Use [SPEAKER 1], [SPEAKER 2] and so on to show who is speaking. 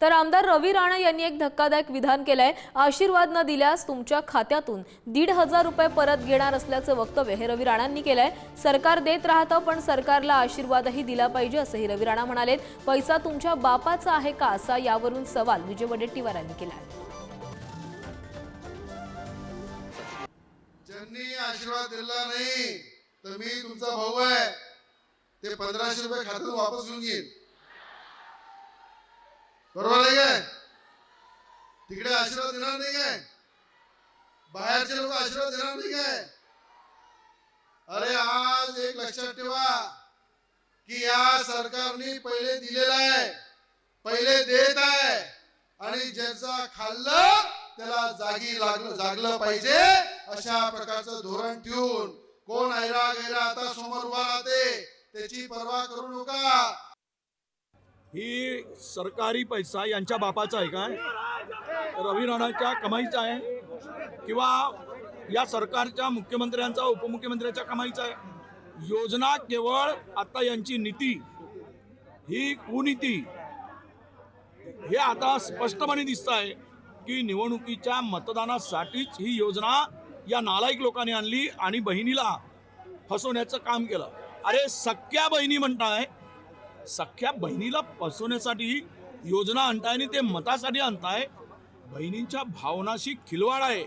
[SPEAKER 1] तर आमदार रवी राणा यांनी एक धक्कादायक विधान केलंय. आशीर्वाद न दिल्यास तुमच्या खात्यातून दीड हजार रुपये परत घेणार असल्याचं वक्तव्य हे रवी राणांनी केलंय. सरकार देत राहतं पण सरकारला आशीर्वादही दिला पाहिजे असंही रवी राणा म्हणालेत. पैसा तुमच्या बापाचा आहे का असा यावरून सवाल विजय वडेट्टीवार यांनी आहे
[SPEAKER 2] ज्यांनी आशीर्वाद दिला नाही तर मी तुमचा भाऊ आहे. ते पंधराशे रुपये खात्यातून वापस घेऊन घेईन बरोबर आहे काय तिकडे आशीर्वाद देणार नाही काय बाहेरचे लोक आशीर्वाद देणार नाही काय अरे आज एक लक्षात ठेवा की या सरकारने पहिले दिलेला आहे पहिले देत आहे आणि ज्याचा खाल्लं त्याला जागी लागलं जागलं पाहिजे अशा प्रकारचं धोरण ठेवून. कोण ऐरा गैरा आता समोर उभा राहते त्याची पर्वा करू नका.
[SPEAKER 3] ही सरकारी पैसा यांच्या बापाचा आहे काय? रवी राणाच्या कमाईचा आहे? किंवा या सरकारच्या मुख्यमंत्र्यांचा उपमुख्यमंत्र्यांच्या कमाईचा आहे? योजना केवळ आता यांची नीती ही कुनीती हे आता स्पष्टपणे दिसत आहे की निवडणुकीच्या मतदानासाठीच ही योजना या नालायक लोकांनी आणली आणि बहिणीला फसवण्याचं काम केलं. अरे सख्या बहिणी म्हणताय सख्या बहिणीला फसवण्यासाठी योजना आणताय आणि ते मतासाठी आणताय. बहिणींच्या भावनाशी खिलवाड आहे.